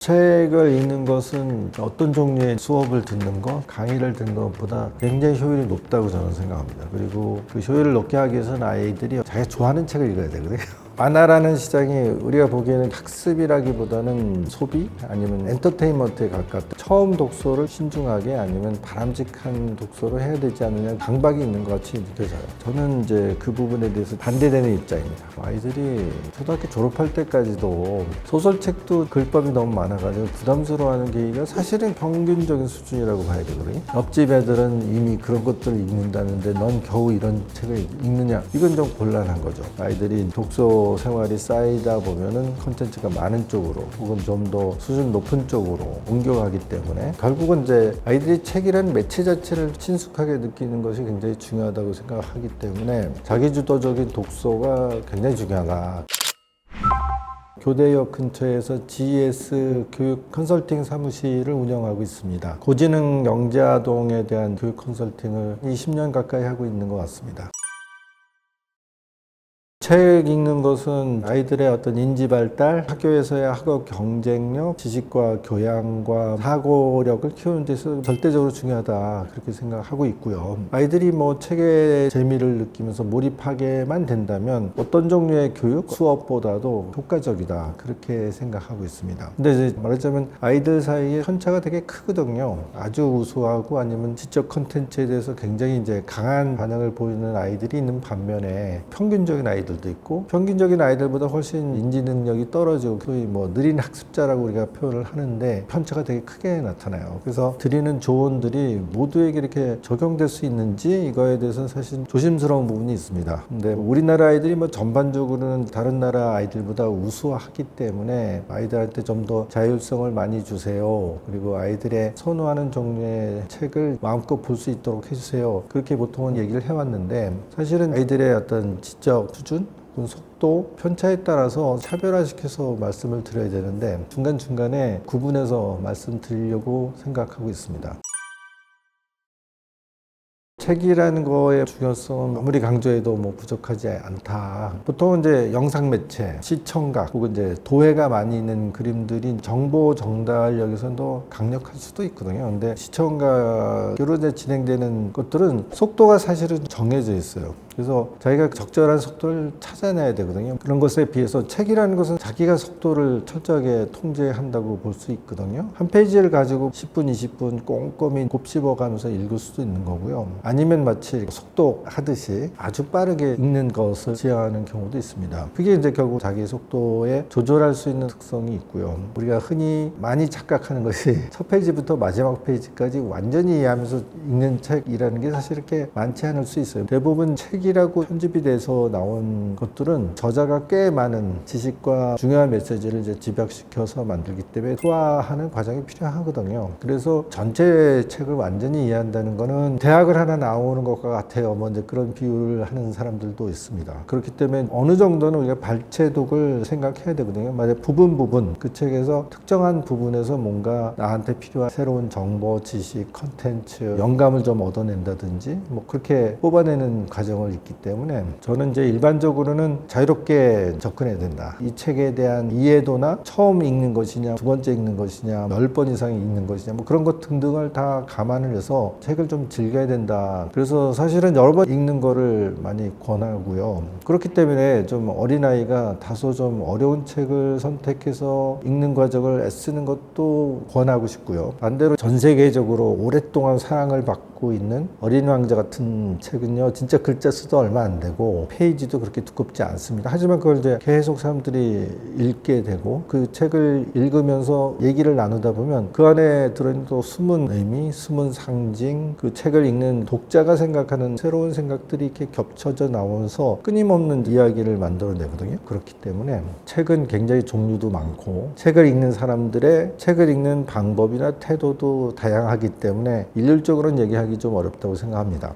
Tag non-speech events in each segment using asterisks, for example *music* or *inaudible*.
책을 읽는 것은 어떤 종류의 수업을 듣는 것, 강의를 듣는 것보다 굉장히 효율이 높다고 저는 생각합니다. 그리고 그 효율을 높게 하기 위해서는 아이들이 자기가 좋아하는 책을 읽어야 되거든요. 만화라는 시장이 우리가 보기에는 학습이라기보다는 소비 아니면 엔터테인먼트에 가깝다. 처음 독서를 신중하게 아니면 바람직한 독서를 해야 되지 않느냐 강박이 있는 것 같이 느껴져요. 저는 이제 그 부분에 대해서 반대되는 입장입니다. 아이들이 초등학교 졸업할 때까지도 소설책도 글법이 너무 많아가지고 부담스러워하는 계기가 사실은 평균적인 수준이라고 봐야 되거든요. 옆집 애들은 이미 그런 것들을 읽는다는데 넌 겨우 이런 책을 읽느냐? 이건 좀 곤란한 거죠. 아이들이 독서 생활이 쌓이다 보면은 컨텐츠가 많은 쪽으로 혹은 좀 더 수준 높은 쪽으로 옮겨가기 때문에 결국은 이제 아이들이 책이라는 매체 자체를 친숙하게 느끼는 것이 굉장히 중요하다고 생각하기 때문에 자기주도적인 독서가 굉장히 중요하다. 교대역 근처에서 GS 교육 컨설팅 사무실을 운영하고 있습니다. 고지능 영재아동에 대한 교육 컨설팅을 20년 가까이 하고 있는 것 같습니다. 책 읽는 것은 아이들의 어떤 인지 발달, 학교에서의 학업 경쟁력, 지식과 교양과 사고력을 키우는 데서 절대적으로 중요하다 그렇게 생각하고 있고요. 아이들이 뭐 책의 재미를 느끼면서 몰입하게만 된다면 어떤 종류의 교육 수업보다도 효과적이다 그렇게 생각하고 있습니다. 근데 이제 말하자면 아이들 사이에 편차가 되게 크거든요. 아주 우수하고 아니면 지적 컨텐츠에 대해서 굉장히 이제 강한 반응을 보이는 아이들이 있는 반면에 평균적인 아이들 도 있고 평균적인 아이들보다 훨씬 인지 능력이 떨어지고 소위 뭐 느린 학습자라고 우리가 표현을 하는데 편차가 되게 크게 나타나요. 그래서 드리는 조언들이 모두에게 이렇게 적용될 수 있는지 이거에 대해서는 사실 조심스러운 부분이 있습니다. 근데 우리나라 아이들이 뭐 전반적으로는 다른 나라 아이들보다 우수하기 때문에 아이들한테 좀 더 자율성을 많이 주세요. 그리고 아이들의 선호하는 종류의 책을 마음껏 볼 수 있도록 해주세요. 그렇게 보통은 얘기를 해왔는데 사실은 아이들의 어떤 지적 수준 혹은 속도, 편차에 따라서 차별화시켜서 말씀을 드려야 되는데 중간중간에 구분해서 말씀드리려고 생각하고 있습니다. 책이라는 거의 중요성은 아무리 강조해도 뭐 부족하지 않다. 보통 이제 영상 매체, 시청각 혹은 이제 도회가 많이 있는 그림들이 정보 전달력에서는 더 강력할 수도 있거든요. 근데 시청각으로 이제 진행되는 것들은 속도가 사실은 정해져 있어요. 그래서 자기가 적절한 속도를 찾아내야 되거든요. 그런 것에 비해서 책이라는 것은 자기가 속도를 철저하게 통제한다고 볼 수 있거든요. 한 페이지를 가지고 10분, 20분 꼼꼼히 곱씹어 가면서 읽을 수도 있는 거고요. 아니면 마치 속독 하듯이 아주 빠르게 읽는 것을 지향하는 경우도 있습니다. 그게 이제 결국 자기 속도에 조절할 수 있는 특성이 있고요. 우리가 흔히 많이 착각하는 것이 *laughs* 첫 페이지부터 마지막 페이지까지 완전히 이해하면서 읽는 책이라는 게 사실 이렇게 많지 않을 수 있어요. 대부분 책이 라고 편집이 돼서 나온 것들은 저자가 꽤 많은 지식과 중요한 메시지를 이제 집약시켜서 만들기 때문에 소화하는 과정이 필요하거든요. 그래서 전체 책을 완전히 이해한다는 거는 대학을 하나 나오는 것과 같아요. 뭐 이제 그런 비유를 하는 사람들도 있습니다. 그렇기 때문에 어느 정도는 우리가 발췌독을 생각해야 되거든요. 만약 부분 부분 그 책에서 특정한 부분에서 뭔가 나한테 필요한 새로운 정보, 지식, 컨텐츠, 영감을 좀 얻어낸다든지 뭐 그렇게 뽑아내는 과정을 있기 때문에 저는 이제 일반적으로는 자유롭게 접근해야 된다. 이 책에 대한 이해도나 처음 읽는 것이냐, 두 번째 읽는 것이냐, 열 번 이상 읽는 것이냐, 뭐 그런 것 등등을 다 감안을 해서 책을 좀 즐겨야 된다. 그래서 사실은 여러 번 읽는 거를 많이 권하고요. 그렇기 때문에 좀 어린아이가 다소 좀 어려운 책을 선택해서 읽는 과정을 애쓰는 것도 권하고 싶고요. 반대로 전 세계적으로 오랫동안 사랑을 받고 있는 어린 왕자 같은 책은요, 진짜 글자 수도 얼마 안 되고 페이지도 그렇게 두껍지 않습니다. 하지만 그걸 이제 계속 사람들이 읽게 되고 그 책을 읽으면서 얘기를 나누다 보면 그 안에 들어있는 또 숨은 의미, 숨은 상징, 그 책을 읽는 독자가 생각하는 새로운 생각들이 이렇게 겹쳐져 나오면서 끊임없는 이야기를 만들어내거든요. 그렇기 때문에 책은 굉장히 종류도 많고 책을 읽는 사람들의 책을 읽는 방법이나 태도도 다양하기 때문에 일률적으로는 얘기하기 좀 어렵다고 생각합니다.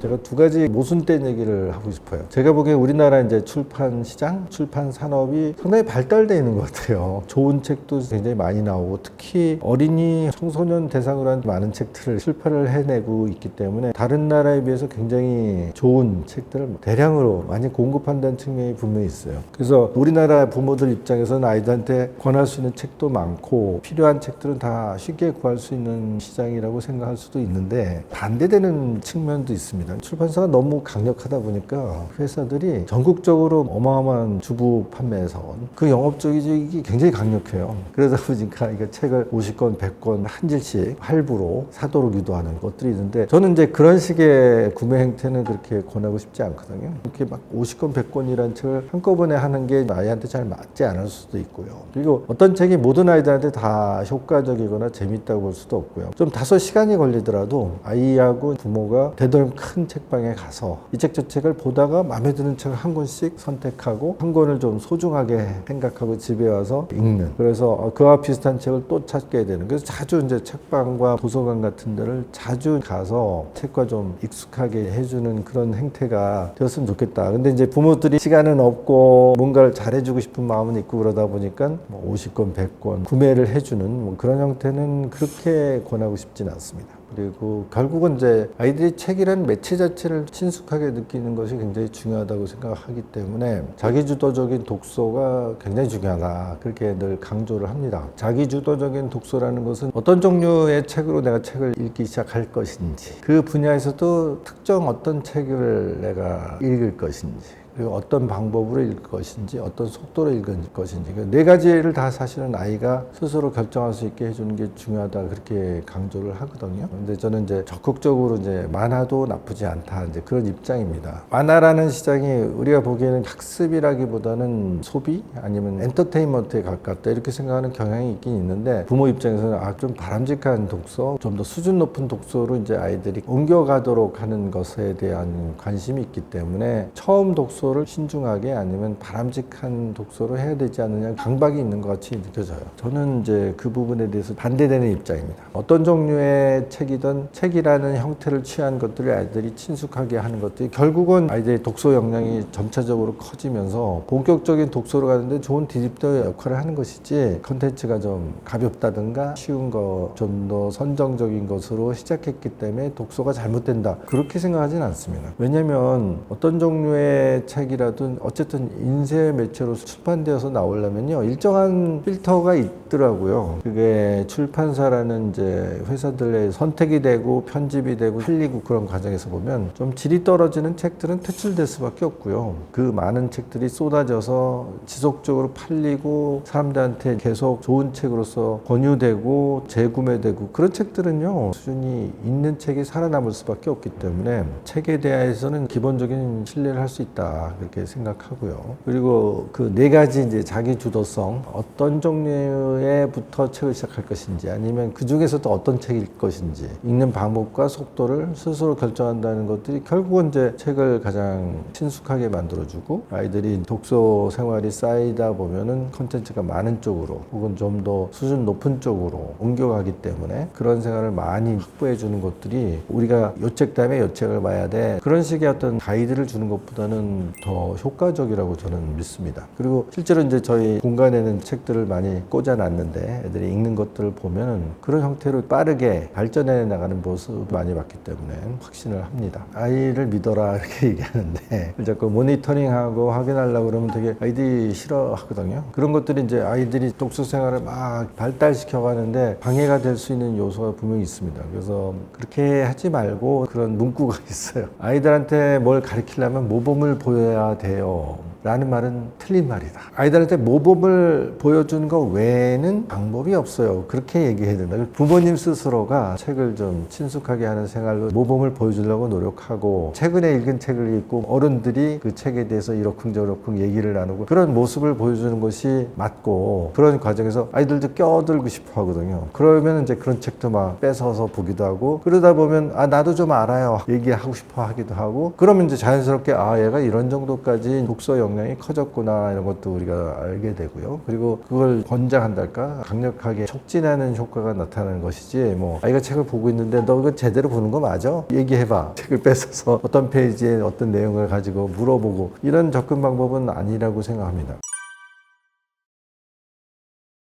제가 두 가지 모순된 얘기를 하고 싶어요. 제가 보기에 우리나라 이제 출판 시장, 출판 산업이 상당히 발달되어 있는 것 같아요. 좋은 책도 굉장히 많이 나오고 특히 어린이, 청소년 대상으로 한 많은 책들을 출판을 해내고 있기 때문에 다른 나라에 비해서 굉장히 좋은 책들을 대량으로 많이 공급한다는 측면이 분명히 있어요. 그래서 우리나라 부모들 입장에서는 아이들한테 권할 수 있는 책도 많고 필요한 책들은 다 쉽게 구할 수 있는 시장이라고 생각할 수도 있는데 반대되는 측면도 있습니다. 출판사가 너무 강력하다 보니까 회사들이 전국적으로 어마어마한 주부 판매 사원 그 영업적이 굉장히 강력해요. 그러다 보니까 이게 책을 50권, 100권 한 질씩 할부로 사도록 유도하는 것들이 있는데 저는 이제 그런 식의 구매 행태는 그렇게 권하고 싶지 않거든요. 이렇게 막 50권, 100권이라는 책을 한꺼번에 하는 게 아이한테 잘 맞지 않을 수도 있고요. 그리고 어떤 책이 모든 아이들한테 다 효과적이거나 재밌다고 볼 수도 없고요. 좀 다소 시간이 걸리더라도 아이하고 부모가 되도록 큰 책방에 가서 이 책 저 책을 보다가 마음에 드는 책을 한 권씩 선택하고 한 권을 좀 소중하게 생각하고 집에 와서 읽는. 그래서 그와 비슷한 책을 또 찾게 되는. 그래서 자주 이제 책방과 도서관 같은 데를 자주 가서 책과 좀 익숙하게 해주는 그런 행태가 되었으면 좋겠다. 근데 이제 부모들이 시간은 없고 뭔가를 잘해주고 싶은 마음은 있고 그러다 보니까 뭐 50권 100권 구매를 해주는 뭐 그런 형태는 그렇게 권하고 싶지는 않습니다 그리고 결국은 이제 아이들이 책이라는 매체 자체를 친숙하게 느끼는 것이 굉장히 중요하다고 생각하기 때문에 자기주도적인 독서가 굉장히 중요하다. 그렇게 늘 강조를 합니다. 자기주도적인 독서라는 것은 어떤 종류의 책으로 내가 책을 읽기 시작할 것인지 그 분야에서도 특정 어떤 책을 내가 읽을 것인지 그리고 어떤 방법으로 읽을 것인지 어떤 속도로 읽을 것인지 그네 가지를 다 사실은 아이가 스스로 결정할 수 있게 해주는 게 중요하다 그렇게 강조를 하거든요. 근데 저는 이제 적극적으로 이제 만화도 나쁘지 않다 이제 그런 입장입니다. 만화라는 시장이 우리가 보기에는 학습이라기보다는 소비 아니면 엔터테인먼트에 가깝다 이렇게 생각하는 경향이 있긴 있는데 부모 입장에서는 아 좀 바람직한 독서 좀 더 수준 높은 독서로 이제 아이들이 옮겨가도록 하는 것에 대한 관심이 있기 때문에 처음 독서 를 신중하게 아니면 바람직한 독서로 해야 되지 않느냐 강박이 있는 것 같이 느껴져요. 저는 이제 그 부분에 대해서 반대되는 입장입니다. 어떤 종류의 책이든 책이라는 형태를 취한 것들을 아이들이 친숙하게 하는 것들이 결국은 아이들의 독서 역량이 점차적으로 커지면서 본격적인 독서로 가는데 좋은 디립터 역할을 하는 것이지 컨텐츠가 좀 가볍다든가 쉬운 거 좀 더 선정적인 것으로 시작했기 때문에 독서가 잘못된다 그렇게 생각하진 않습니다. 왜냐하면 어떤 종류의 책이라든 어쨌든 인쇄 매체로 출판되어서 나오려면요 일정한 필터가 있더라고요. 그게 출판사라는 이제 회사들의 선택이 되고 편집이 되고 팔리고 그런 과정에서 보면 좀 질이 떨어지는 책들은 퇴출될 수밖에 없고요. 그 많은 책들이 쏟아져서 지속적으로 팔리고 사람들한테 계속 좋은 책으로서 권유되고 재구매되고 그런 책들은요 수준이 있는 책이 살아남을 수밖에 없기 때문에 책에 대해서는 기본적인 신뢰를 할 수 있다 그렇게 생각하고요. 그리고 그 네 가지 이제 자기 주도성 어떤 종류에부터 책을 시작할 것인지 아니면 그 중에서도 어떤 책일 것인지 읽는 방법과 속도를 스스로 결정한다는 것들이 결국은 이제 책을 가장 친숙하게 만들어주고 아이들이 독서 생활이 쌓이다 보면은 컨텐츠가 많은 쪽으로 혹은 좀 더 수준 높은 쪽으로 옮겨가기 때문에 그런 생활을 많이 확보해 주는 것들이 우리가 요책 다음에 요 책을 봐야 돼 그런 식의 어떤 가이드를 주는 것보다는 더 효과적이라고 저는 믿습니다. 그리고 실제로 이제 저희 공간에는 책들을 많이 꽂아놨는데 애들이 읽는 것들을 보면 그런 형태로 빠르게 발전해 나가는 모습 많이 봤기 때문에 확신을 합니다. 아이를 믿어라 *laughs* 이렇게 얘기하는데 자꾸 모니터링하고 확인하려고 그러면 되게 아이들이 싫어하거든요. 그런 것들이 이제 아이들이 독서 생활을 막 발달시켜 가는데 방해가 될 수 있는 요소가 분명히 있습니다. 그래서 그렇게 하지 말고 그런 문구가 *laughs* 있어요. 아이들한테 뭘 가르치려면 모범을 보여 야 돼요. 라는 말은 틀린 말이다. 아이들한테 모범을 보여주는 것 외에는 방법이 없어요. 그렇게 얘기해야 된다. 부모님 스스로가 책을 좀 친숙하게 하는 생활로 모범을 보여주려고 노력하고 최근에 읽은 책을 읽고 어른들이 그 책에 대해서 이러쿵저러쿵 얘기를 나누고 그런 모습을 보여주는 것이 맞고 그런 과정에서 아이들도 껴들고 싶어 하거든요. 그러면 이제 그런 책도 막 뺏어서 보기도 하고 그러다 보면 아 나도 좀 알아요. 얘기하고 싶어 하기도 하고 그러면 이제 자연스럽게 아 얘가 이런 정도까지 독서 역량이 커졌구나 이런 것도 우리가 알게 되고요. 그리고 그걸 권장한달까 강력하게 촉진하는 효과가 나타나는 것이지 뭐 아이가 책을 보고 있는데 너 이거 제대로 보는 거 맞아? 얘기해봐. *laughs* 책을 뺏어서 어떤 페이지에 어떤 내용을 가지고 물어보고 이런 접근 방법은 아니라고 생각합니다.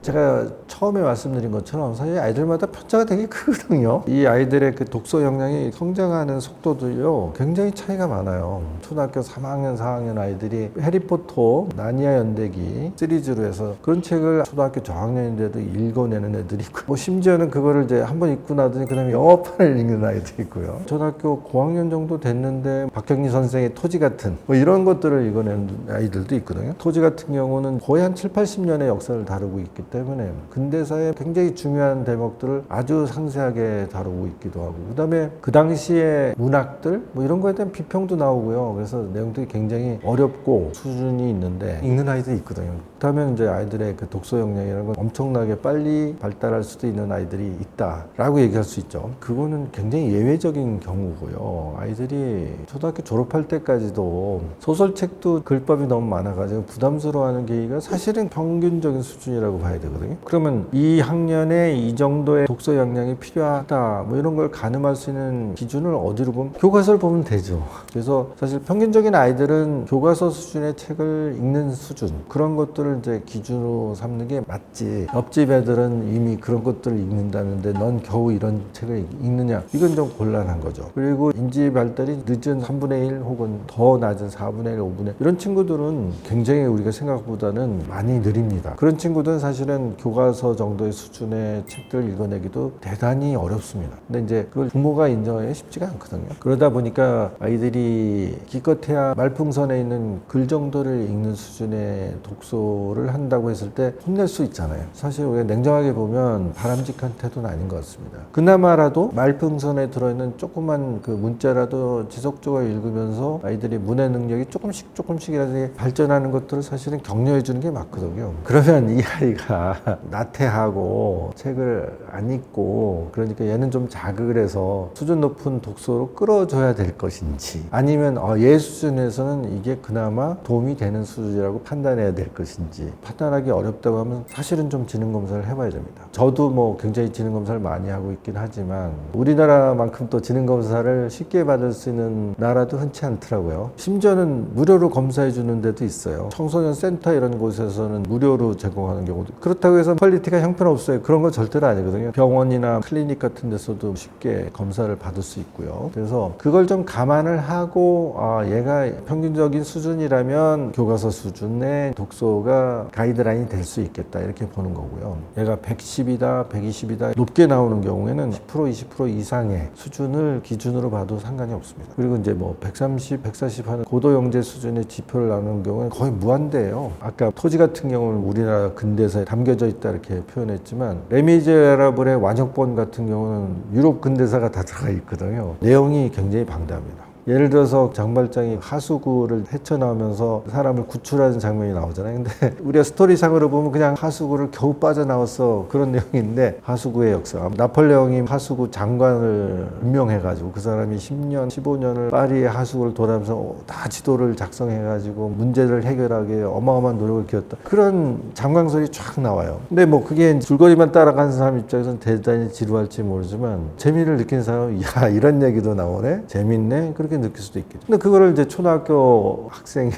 제가 처음에 말씀드린 것처럼 사실 아이들마다 편차가 되게 크거든요. 이 아이들의 그 독서 역량이 성장하는 속도도요, 굉장히 차이가 많아요. 초등학교 3학년, 4학년 아이들이 해리포터, 나니아 연대기 시리즈로 해서 그런 책을 초등학교 저학년인데도 읽어내는 애들이 있고, 뭐 심지어는 그거를 이제 한 번 읽고 나더니 그 다음에 영어판을 읽는 아이도 있고요. 초등학교 고학년 정도 됐는데 박경리 선생의 토지 같은 뭐 이런 것들을 읽어내는 아이들도 있거든요. 토지 같은 경우는 거의 한 7, 80년의 역사를 다루고 있기 때문에 근대사의 굉장히 중요한 대목들을 아주 상세하게 다루고 있기도 하고 그다음에 그 당시의 문학들 뭐 이런 거에 대한 비평도 나오고요. 그래서 내용들이 굉장히 어렵고 수준이 있는데 읽는 아이도 있거든요. 그렇다면 이제 아이들의 그 독서 역량이라는 건 엄청나게 빨리 발달할 수도 있는 아이들이 있다라고 얘기할 수 있죠. 그거는 굉장히 예외적인 경우고요. 아이들이 초등학교 졸업할 때까지도 소설책도 글법이 너무 많아가지고 부담스러워하는 계기가 사실은 평균적인 수준이라고 봐야 되거든요. 그러면 이 학년에 이 정도의 독서 역량이 필요하다 뭐 이런 걸 가늠할 수 있는 기준을 어디로 보면 교과서를 보면 되죠. 그래서 사실 평균적인 아이들은 교과서 수준의 책을 읽는 수준 그런 것들을 이제 기준으로 삼는 게 맞지. 옆집 애들은 이미 그런 것들을 읽는다는데 넌 겨우 이런 책을 읽느냐? 이건 좀 곤란한 거죠. 그리고 인지 발달이 늦은 3분의 1 혹은 더 낮은 4분의 1, 5분의 1 이런 친구들은 굉장히 우리가 생각보다는 많이 느립니다. 그런 친구들은 사실 은 교과서 정도의 수준의 책들을 읽어내기도 대단히 어렵습니다. 근데 이제 그걸 부모가 인정하기 쉽지가 않거든요. 그러다 보니까 아이들이 기껏해야 말풍선에 있는 글 정도를 읽는 수준의 독서를 한다고 했을 때 혼낼 수 있잖아요. 사실 우리가 냉정하게 보면 바람직한 태도는 아닌 것 같습니다. 그나마라도 말풍선에 들어있는 조그만 그 문자라도 지속적으로 읽으면서 아이들이 문해 능력이 조금씩 조금씩이라도 발전하는 것들을 사실은 격려해 주는 게 맞거든요. 그러면 이 아이가 *laughs* 나태하고 책을 안 읽고 그러니까 얘는 좀 자극을 해서 수준 높은 독서로 끌어줘야 될 것인지 아니면 어, 얘 수준에서는 이게 그나마 도움이 되는 수준이라고 판단해야 될 것인지 판단하기 어렵다고 하면 사실은 좀 지능 검사를 해봐야 됩니다. 저도 뭐 굉장히 지능 검사를 많이 하고 있긴 하지만 우리나라만큼 또 지능 검사를 쉽게 받을 수 있는 나라도 흔치 않더라고요. 심지어는 무료로 검사해 주는 데도 있어요. 청소년 센터 이런 곳에서는 무료로 제공하는 경우도 그렇다고 해서 퀄리티가 형편없어요. 그런 건 절대로 아니거든요. 병원이나 클리닉 같은 데서도 쉽게 검사를 받을 수 있고요. 그래서 그걸 좀 감안을 하고 아 얘가 평균적인 수준이라면 교과서 수준의 독서가 가이드라인이 될 수 있겠다 이렇게 보는 거고요. 얘가 110이다, 120이다 높게 나오는 경우에는 10% 20% 이상의 수준을 기준으로 봐도 상관이 없습니다. 그리고 이제 뭐 130, 140 하는 고도 영재 수준의 지표를 나누는 경우는 거의 무한대예요. 아까 토지 같은 경우는 우리나라 근대사에 담겨져 있다 이렇게 표현했지만 레미제라블의 완역본 같은 경우는 유럽 근대사가 다 들어가 있거든요. 내용이 굉장히 방대합니다. 예를 들어서 장발장이 하수구를 헤쳐나오면서 사람을 구출하는 장면이 나오잖아요. 근데 *laughs* 우리가 스토리상으로 보면 그냥 하수구를 겨우 빠져나왔어 그런 내용인데 하수구의 역사. 나폴레옹이 하수구 장관을 임명해가지고 그 사람이 10년, 15년을 파리의 하수구를 돌아면서 다 지도를 작성해가지고 문제를 해결하기 어마어마한 노력을 기울였다. 그런 장광설이 쫙 나와요. 근데 뭐 그게 줄거리만 따라가는 사람 입장에서는 대단히 지루할지 모르지만 재미를 느낀 사람은 *laughs* 야 이런 얘기도 나오네 재밌네 그렇 게 느낄 수도 있겠죠. 근데 그거를 이제 초등학교 학생이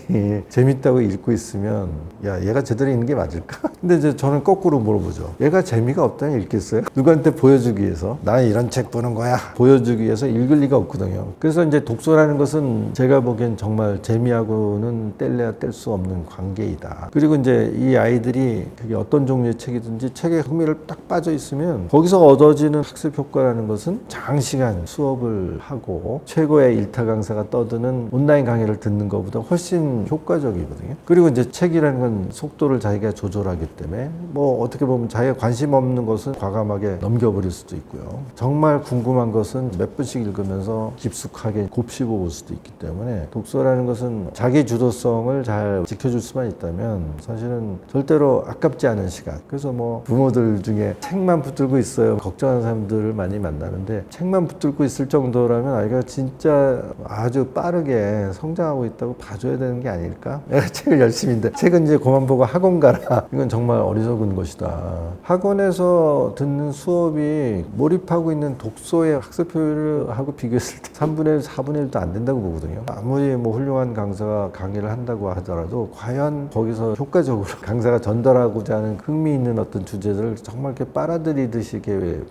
*laughs* 재밌다고 읽고 있으면 야 얘가 제대로 읽는 게 맞을까? *laughs* 근데 이제 저는 거꾸로 물어보죠. 얘가 재미가 없다니 읽겠어요? 누구한테 보여주기 위해서 나 이런 책 보는 거야 보여주기 위해서 읽을 리가 없거든요. 그래서 이제 독서라는 것은 제가 보기엔 정말 재미하고는 뗄래야 뗄 수 없는 관계이다. 그리고 이제 이 아이들이 그게 어떤 종류의 책이든지 책에 흥미를 딱 빠져 있으면 거기서 얻어지는 학습 효과라는 것은 장시간 수업을 하고 최고의 일타 강사가 떠드는 온라인 강의를 듣는 것보다 훨씬 효과적이거든요. 그리고 이제 책이라는 건 속도를 자기가 조절하기 때문에 뭐 어떻게 보면 자기가 관심 없는 것은 과감하게 넘겨버릴 수도 있고요. 정말 궁금한 것은 몇 분씩 읽으면서 깊숙하게 곱씹어 볼 수도 있기 때문에 독서라는 것은 자기 주도성을 잘 지켜줄 수만 있다면 사실은 절대로 아깝지 않은 시간. 그래서 뭐 부모들 중에 책만 붙들고 있어요. 걱정하는 사람들을 많이 만나는데 책만 붙들고 있을 정도라면 아이가 진짜 아주 빠르게 성장하고 있다고 봐줘야 되는 게 아닐까? *laughs* 내가 책을 열심히 인데 책은 이제 그만 보고 학원 가라. *laughs* 이건 정말 어리석은 것이다. 학원에서 듣는 수업이 몰입하고 있는 독서의 학습 효율을 하고 비교했을 때 3분의 1, 4분의 1도 안 된다고 보거든요. 아무리 뭐 훌륭한 강사가 강의를 한다고 하더라도 과연 거기서 효과적으로 *laughs* 강사가 전달하고자 하는 흥미 있는 어떤 주제들을 정말 이렇게 빨아들이듯이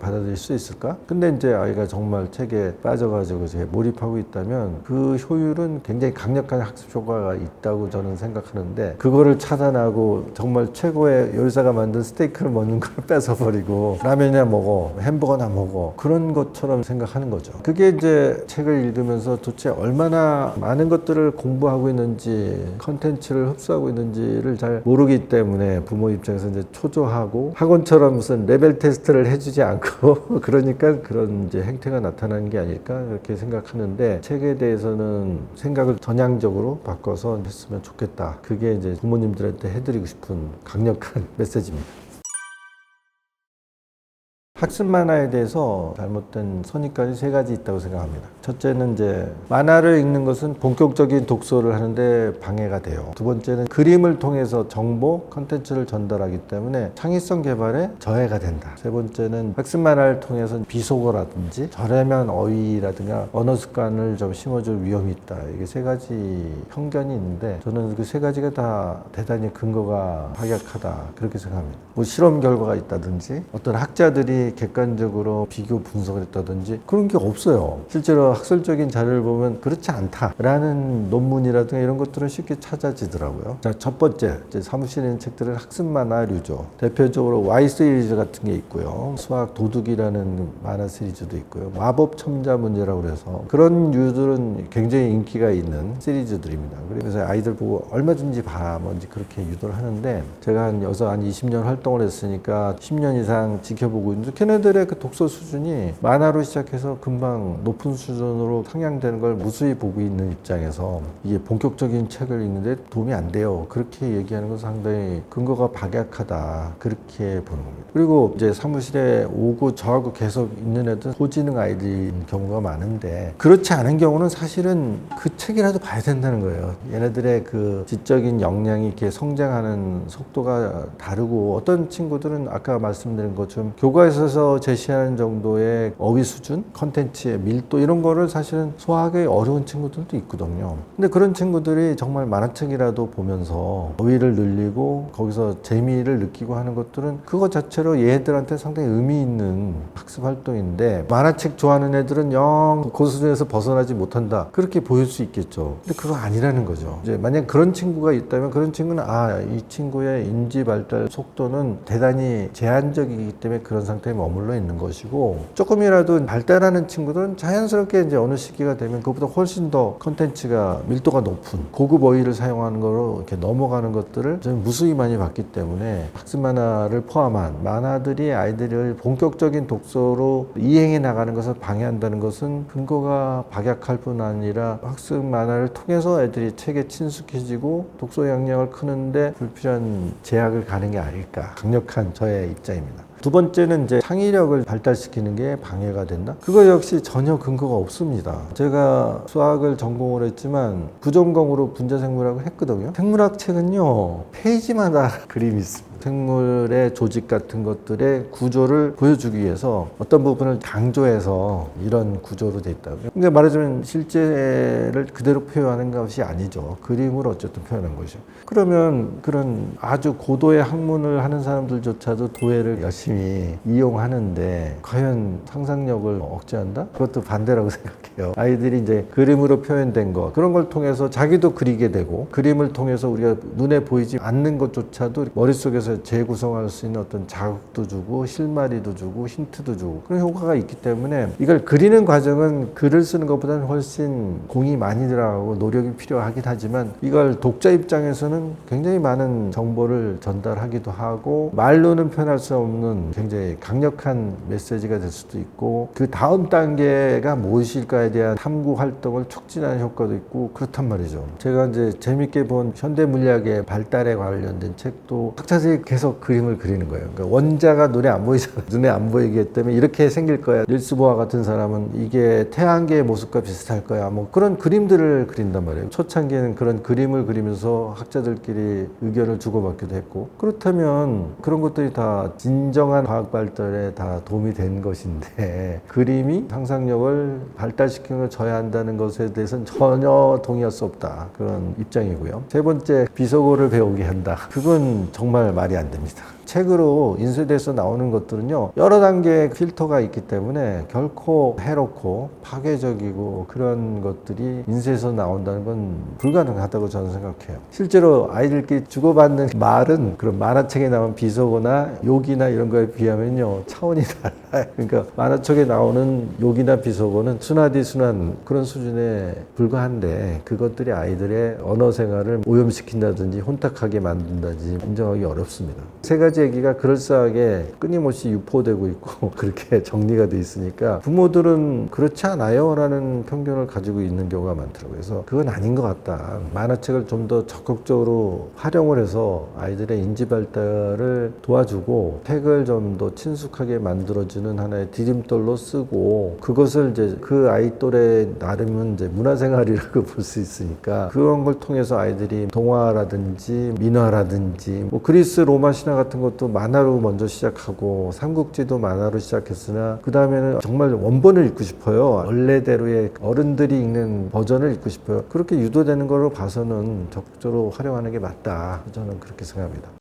받아들일 수 있을까? 근데 이제 아이가 정말 책에 빠져가지고 몰입하고 있다면 그 효율은 굉장히 강력한 학습 효과가 있다고 저는 생각하는데 그거를 차단하고 정말 최고의 요리사가 만든 스테이크를 먹는 걸 *laughs* 뺏어버리고 라면이나 먹어 햄버거나 먹어 그런 것처럼 생각하는 거죠. 그게 이제 책을 읽으면서 도대체 얼마나 많은 것들을 공부하고 있는지 컨텐츠를 흡수하고 있는지를 잘 모르기 때문에 부모 입장에서 이제 초조하고 학원처럼 무슨 레벨 테스트를 해주지 않고 *laughs* 그러니까 그런 이제 행태가 나타나는 게 아닐까 그렇게 생각하는데 책에 대해서는 생각을 전향적으로 바꿔서 했으면 좋겠다. 그게 이제 부모님들한테 해드리고 싶은 강력한 *laughs* 메시지입니다. 학습 만화에 대해서 잘못된 선입관이 세 가지 있다고 생각합니다. 첫째는 이제 만화를 읽는 것은 본격적인 독서를 하는데 방해가 돼요. 두 번째는 그림을 통해서 정보, 컨텐츠를 전달하기 때문에 창의성 개발에 저해가 된다. 세 번째는 학습 만화를 통해서 비속어라든지 저렴한 어휘라든가 언어 습관을 좀 심어줄 위험이 있다. 이게 세 가지 편견이 있는데 저는 그 세 가지가 다 대단히 근거가 확약하다. 그렇게 생각합니다. 뭐 실험 결과가 있다든지 어떤 학자들이 객관적으로 비교 분석을 했다든지 그런 게 없어요. 실제로 학술적인 자료를 보면 그렇지 않다라는 논문이라든가 이런 것들은 쉽게 찾아지더라고요. 자, 첫 번째, 사무실에 있는 책들은 학습 만화류죠. 대표적으로 Y 시리즈 같은 게 있고요. 수학 도둑이라는 만화 시리즈도 있고요. 마법 첨자 문제라고 그래서 그런 류들은 굉장히 인기가 있는 시리즈들입니다. 그래서 아이들 보고 얼마든지 봐, 뭔지 그렇게 유도를 하는데 제가 한 여섯, 한 20년 활동을 했으니까 10년 이상 지켜보고 있는데 걔네들의 그 독서 수준이 만화로 시작해서 금방 높은 수준으로 상향되는 걸 무수히 보고 있는 입장에서 이게 본격적인 책을 읽는데 도움이 안 돼요. 그렇게 얘기하는 건 상당히 근거가 박약하다. 그렇게 보는 겁니다. 그리고 이제 사무실에 오고 저하고 계속 있는 애들 고지능 아이들인 경우가 많은데 그렇지 않은 경우는 사실은 그 책이라도 봐야 된다는 거예요. 얘네들의 그 지적인 역량이 이렇게 성장하는 속도가 다르고 어떤 친구들은 아까 말씀드린 것처럼 교과에서 제시하는 정도의 어휘 수준, 컨텐츠의 밀도 이런 거를 사실은 소화하기 어려운 친구들도 있거든요. 근데 그런 친구들이 정말 만화책이라도 보면서 어휘를 늘리고 거기서 재미를 느끼고 하는 것들은 그것 자체로 얘들한테 상당히 의미 있는 학습 활동인데 만화책 좋아하는 애들은 영 그 수준에서 벗어나지 못한다. 그렇게 보일 수 있겠죠. 근데 그거 아니라는 거죠. 이제 만약 그런 친구가 있다면 그런 친구는 아, 이 친구의 인지 발달 속도는 대단히 제한적이기 때문에 그런 상태에 머물러 있는 것이고 조금이라도 발달하는 친구들은 자연스럽게 이제 어느 시기가 되면 그보다 훨씬 더 컨텐츠가 밀도가 높은 고급 어휘를 사용하는 거로 이렇게 넘어가는 것들을 저는 무수히 많이 봤기 때문에 학습 만화를 포함한 만화들이 아이들을 본격적인 독서로 이행해 나가는 것을 방해한다는 것은 근거가 박약할 뿐 아니라 학습 만화를 통해서 애들이 책에 친숙해지고 독서 역량을 크는데 불필요한 제약을 가는 게 아닐까 강력한 저의 입장입니다. 두 번째는 이제 창의력을 발달시키는 게 방해가 된다? 그거 역시 전혀 근거가 없습니다. 제가 수학을 전공을 했지만 부전공으로 분자생물학을 했거든요. 생물학 책은요, 페이지마다 *laughs* 그림이 있습니다. 생물의 조직 같은 것들의 구조를 보여주기 위해서 어떤 부분을 강조해서 이런 구조로 돼 있다고요. 그러니까 말하자면 실제를 그대로 표현하는 것이 아니죠. 그림으로 어쨌든 표현한 거죠. 그러면 그런 아주 고도의 학문을 하는 사람들조차도 도해를 열심히 이용하는데 과연 상상력을 억제한다? 그것도 반대라고 *laughs* 생각해요. 아이들이 이제 그림으로 표현된 거 그런 걸 통해서 자기도 그리게 되고 그림을 통해서 우리가 눈에 보이지 않는 것조차도 머릿속에서 재구성할 수 있는 어떤 자극도 주고 실마리도 주고 힌트도 주고 그런 효과가 있기 때문에 이걸 그리는 과정은 글을 쓰는 것보다는 훨씬 공이 많이 들어가고 노력이 필요하긴 하지만 이걸 독자 입장에서는 굉장히 많은 정보를 전달하기도 하고 말로는 표현할 수 없는 굉장히 강력한 메시지가 될 수도 있고 그 다음 단계가 무엇일까에 대한 탐구 활동을 촉진하는 효과도 있고 그렇단 말이죠. 제가 이제 재밌게 본 현대 물리학의 발달에 관련된 책도 학자들이 계속 그림을 그리는 거예요. 그러니까 원자가 눈에 안 보이잖아요. *laughs* 눈에 안 보이기 때문에 이렇게 생길 거야. 닐스보아 같은 사람은 이게 태양계의 모습과 비슷할 거야. 뭐 그런 그림들을 그린단 말이에요. 초창기에는 그런 그림을 그리면서 학자들끼리 의견을 주고받기도 했고 그렇다면 그런 것들이 다 진정한 과학 발달에 다 도움이 된 것인데 *laughs* 그림이 상상력을 발달시키는 걸 저해한다는 것에 대해서는 전혀 동의할 수 없다. 그런 입장이고요. 세 번째, 비속어를 배우게 한다. 그건 정말 말이 안 됩니다. 책으로 인쇄돼서 나오는 것들은요 여러 단계의 필터가 있기 때문에 결코 해롭고 파괴적이고 그런 것들이 인쇄해서 나온다는 건 불가능하다고 저는 생각해요 실제로 아이들끼리 주고받는 말은 그런 만화책에 나온 비속어나 욕이나 이런 거에 비하면요 차원이 달라요 그러니까 만화책에 나오는 욕이나 비속어는 순하디 순한 그런 수준에 불과한데 그것들이 아이들의 언어 생활을 오염시킨다든지 혼탁하게 만든다든지 인정하기 어렵습니다. 세 가지 얘기가 그럴싸하게 끊임없이 유포되고 있고 *laughs* 그렇게 정리가 돼 있으니까 부모들은 그렇지 않아요 라는 편견을 가지고 있는 경우가 많더라고요. 그래서 그건 아닌 것 같다. 만화책을 좀 더 적극적으로 활용을 해서 아이들의 인지 발달을 도와주고 책을 좀 더 친숙하게 만들어주 는 하나의 디딤돌로 쓰고 그것을 이제 그 아이 또래 나름은 이제 문화생활이라고 *laughs* 볼 수 있으니까 그런 걸 통해서 아이들이 동화라든지 민화라든지 뭐 그리스 로마 신화 같은 것도 만화로 먼저 시작하고 삼국지도 만화로 시작했으나 그 다음에는 정말 원본을 읽고 싶어요. 원래대로의 어른들이 읽는 버전을 읽고 싶어요. 그렇게 유도되는 걸로 봐서는 적극적으로 활용하는 게 맞다. 저는 그렇게 생각합니다.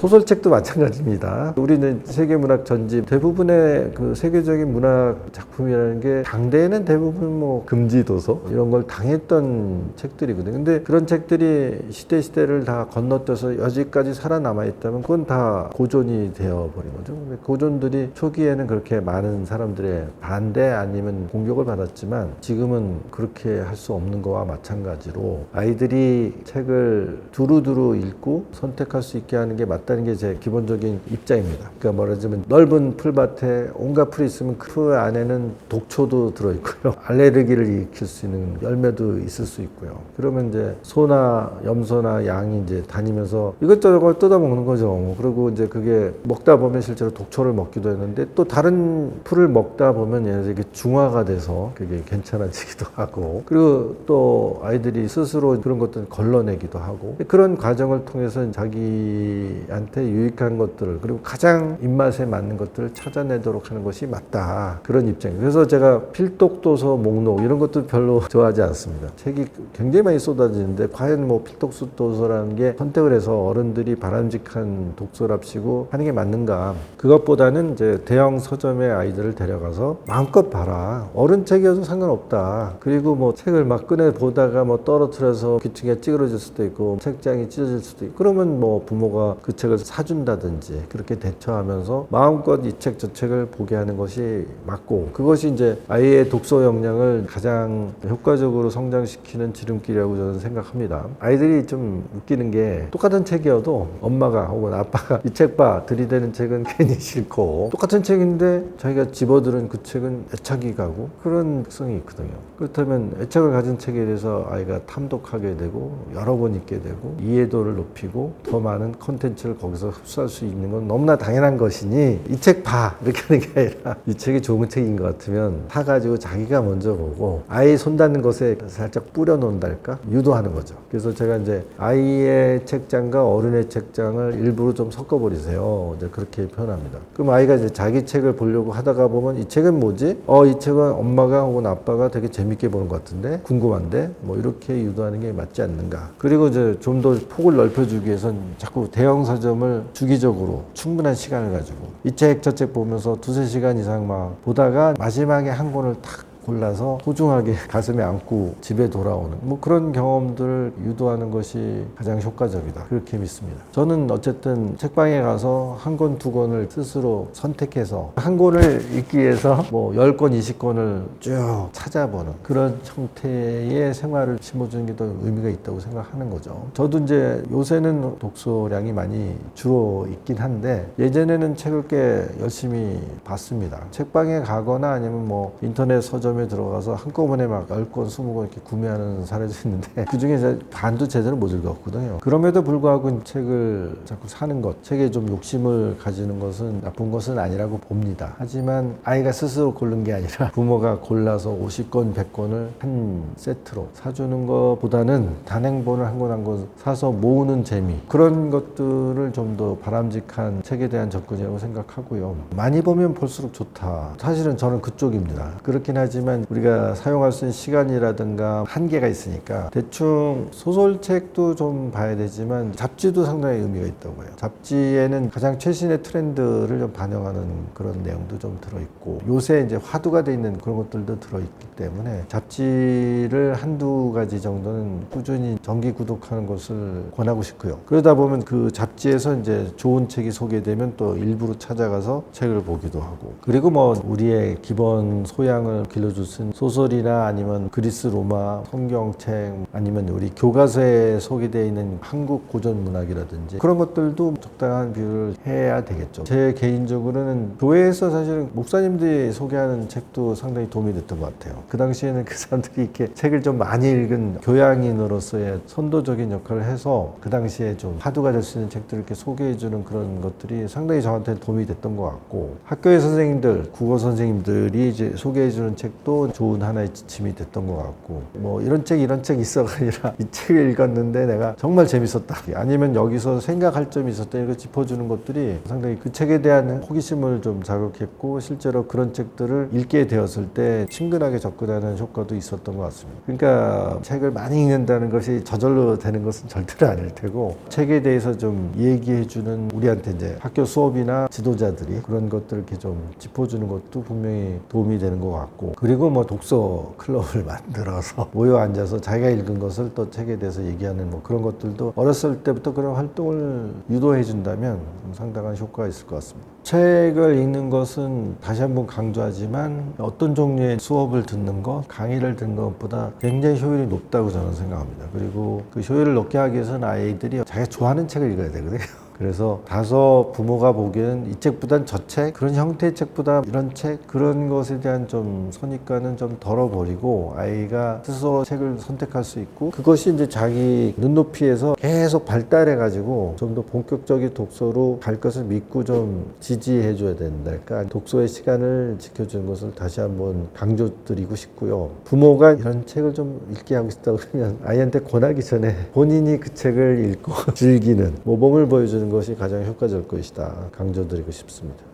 소설책도 마찬가지입니다. 우리는 세계 문학 전집 대부분의 그 세계적인 문학 작품이라는 게 당대에는 대부분 뭐 금지 도서 이런 걸 당했던 책들이거든요. 근데 그런 책들이 시대 시대를 다 건너뛰어서 여지까지 살아남아 있다면 그건 다 고전이 되어 버린 거죠. 근데 고전들이 초기에는 그렇게 많은 사람들의 반대 아니면 공격을 받았지만 지금은 그렇게 할 수 없는 거와 마찬가지로 아이들이 책을 두루두루 읽고 선택할 수 있게 하는 게 맞 다는 게 제 기본적인 입장입니다. 그러니까 말하자면 넓은 풀밭에 온갖 풀이 있으면 그 안에는 독초도 들어있고요. *laughs* 알레르기를 일으킬 수 있는 열매도 있을 수 있고요. 그러면 이제 소나 염소나 양이 이제 다니면서 이것저것 뜯어먹는 거죠. 그리고 이제 그게 먹다 보면 실제로 독초를 먹기도 했는데 또 다른 풀을 먹다 보면 얘네들이 중화가 돼서 그게 괜찮아지기도 *laughs* 하고 그리고 또 아이들이 스스로 그런 것들을 걸러내기도 하고 그런 과정을 통해서 자기 한테 유익한 것들을 그리고 가장 입맛에 맞는 것들을 찾아내도록 하는 것이 맞다 그런 입장이에요. 그래서 제가 필독도서 목록 이런 것도 별로 좋아하지 않습니다. 책이 굉장히 많이 쏟아지는데 과연 뭐 필독도서라는 게 선택을 해서 어른들이 바람직한 독서랍시고 하는 게 맞는가? 그것보다는 이제 대형 서점에 아이들을 데려가서 마음껏 봐라. 어른 책이어도 상관없다. 그리고 뭐 책을 막 꺼내 보다가 뭐 떨어뜨려서 귀퉁이가 찌그러질 수도 있고 책장이 찢어질 수도 있고 그러면 뭐 부모가 그 책을 사준다든지 그렇게 대처하면서 마음껏 이 책 저 책을 보게 하는 것이 맞고 그것이 이제 아이의 독서 역량을 가장 효과적으로 성장시키는 지름길이라고 저는 생각합니다. 아이들이 좀 웃기는 게 똑같은 책이어도 엄마가 혹은 아빠가 이 책 봐 들이대는 책은 괜히 싫고 똑같은 책인데 자기가 집어들은 그 책은 애착이 가고 그런 특성이 있거든요. 그렇다면 애착을 가진 책에 대해서 아이가 탐독하게 되고 여러 번 읽게 되고 이해도를 높이고 더 많은 컨텐츠를 거기서 흡수할 수 있는 건 너무나 당연한 것이니 이 책 봐 이렇게 하는 게 아니라 이 책이 좋은 책인 것 같으면 사가지고 자기가 먼저 보고 아이 손 닿는 것에 살짝 뿌려놓는달까 유도하는 거죠. 그래서 제가 이제 아이의 책장과 어른의 책장을 일부러 좀 섞어버리세요. 이제 그렇게 표현합니다. 그럼 아이가 이제 자기 책을 보려고 하다가 보면 이 책은 뭐지? 어, 이 책은 엄마가 혹은 아빠가 되게 재밌게 보는 것 같은데 궁금한데 뭐 이렇게 유도하는 게 맞지 않는가. 그리고 이제 좀 더 폭을 넓혀주기 위해선 자꾸 대형 서 점을 주기적으로 충분한 시간을 가지고 이 책 저 책 보면서 두세 시간 이상 막 보다가 마지막에 한 권을 탁 골라서 소중하게 *laughs* 가슴에 안고 집에 돌아오는 뭐 그런 경험들을 유도하는 것이 가장 효과적이다. 그렇게 믿습니다. 저는 어쨌든 책방에 가서 한 권 두 권을 스스로 선택해서 한 권을 읽기 위해서 뭐 10권 20권을 쭉 찾아보는 그런 형태의 생활을 심어주는 게 더 의미가 있다고 생각하는 거죠. 저도 이제 요새는 독서량이 많이 줄어 있긴 한데 예전에는 책을 꽤 열심히 봤습니다. 책방에 가거나 아니면 뭐 인터넷 서점 서점에 들어가서 한꺼번에 막 10권, 20권 이렇게 구매하는 사례도 있는데 *laughs* 그 중에 이제 반도 제대로 못 읽었거든요. 그럼에도 불구하고 책을 자꾸 사는 것, 책에 좀 욕심을 가지는 것은 나쁜 것은 아니라고 봅니다. 하지만 아이가 스스로 고른 게 아니라 *laughs* 부모가 골라서 50권, 100권을 한 세트로 사주는 것보다는 단행본을 한 권 한권 사서 모으는 재미 그런 것들을 좀 더 바람직한 책에 대한 접근이라고 생각하고요. 많이 보면 볼수록 좋다. 사실은 저는 그쪽입니다. 그렇긴 하지만 우리가 사용할 수 있는 시간이라든가 한계가 있으니까 대충 소설책도 좀 봐야 되지만 잡지도 상당히 의미가 있다고 해요. 잡지에는 가장 최신의 트렌드를 좀 반영하는 그런 내용도 좀 들어있고 요새 이제 화두가 돼 있는 그런 것들도 들어있기 때문에 잡지를 한두 가지 정도는 꾸준히 정기 구독하는 것을 권하고 싶고요. 그러다 보면 그 잡지에서 이제 좋은 책이 소개되면 또 일부러 찾아가서 책을 보기도 하고 그리고 뭐 우리의 기본 소양을 길러 줄수 있는 소설이나 아니면 그리스 로마 성경책 아니면 우리 교과서에 소개되어 있는 한국 고전 문학이라든지 그런 것들도 적당한 비율을 해야 되겠죠. 제 개인적으로는 교회에서 사실은 목사님들이 소개하는 책도 상당히 도움이 됐던 것 같아요. 그 당시에는 그 사람들이 이렇게 책을 좀 많이 읽은 교양인으로서의 선도적인 역할을 해서 그 당시에 좀 화두가 될 수 있는 책들을 이렇게 소개해 주는 그런 것들이 상당히 저한테 도움이 됐던 것 같고 학교의 선생님들, 국어 선생님들이 이제 소개해 주는 책도 좋은 하나의 지침이 됐던 것 같고 뭐 이런 책 이런 책 있어가 아니라 *laughs* 이 책을 읽었는데 내가 정말 재밌었다 아니면 여기서 생각할 점이 있었다 이거 짚어주는 것들이 상당히 그 책에 대한 호기심을 좀 자극했고 실제로 그런 책들을 읽게 되었을 때 친근하게 접근하는 효과도 있었던 것 같습니다. 그러니까 책을 많이 읽는다는 것이 저절로 되는 것은 절대로 아닐 테고 책에 대해서 좀 얘기해 주는 우리한테 이제 학교 수업이나 지도자들이 그런 것들을 이렇게 좀 짚어주는 것도 분명히 도움이 되는 것 같고 그리고 뭐 독서 클럽을 *laughs* 만들어서 모여 앉아서 자기가 읽은 것을 또 책에 대해서 얘기하는 뭐 그런 것들도 어렸을 때부터 그런 활동을 유도해 준다면 상당한 효과가 있을 것 같습니다. 책을 읽는 것은 다시 한번 강조하지만 어떤 종류의 수업을 듣는 것, 강의를 듣는 것보다 굉장히 효율이 높다고 저는 생각합니다. 그리고 그 효율을 높게 하기 위해서는 아이들이 자기가 좋아하는 책을 읽어야 되거든요. *laughs* 그래서 다소 부모가 보기에는 이 책보단 저 책, 그런 형태의 책보다 이런 책, 그런 것에 대한 좀 선입관은 좀 덜어버리고 아이가 스스로 책을 선택할 수 있고 그것이 이제 자기 눈높이에서 계속 발달해가지고 좀 더 본격적인 독서로 갈 것을 믿고 좀 지지해줘야 된달까. 독서의 시간을 지켜주는 것을 다시 한번 강조드리고 싶고요. 부모가 이런 책을 좀 읽게 하고 싶다고 그러면 아이한테 권하기 전에 본인이 그 책을 읽고 *laughs* 즐기는 모범을 보여주는 것이 가장 효과적일 것이다. 강조드리고 싶습니다.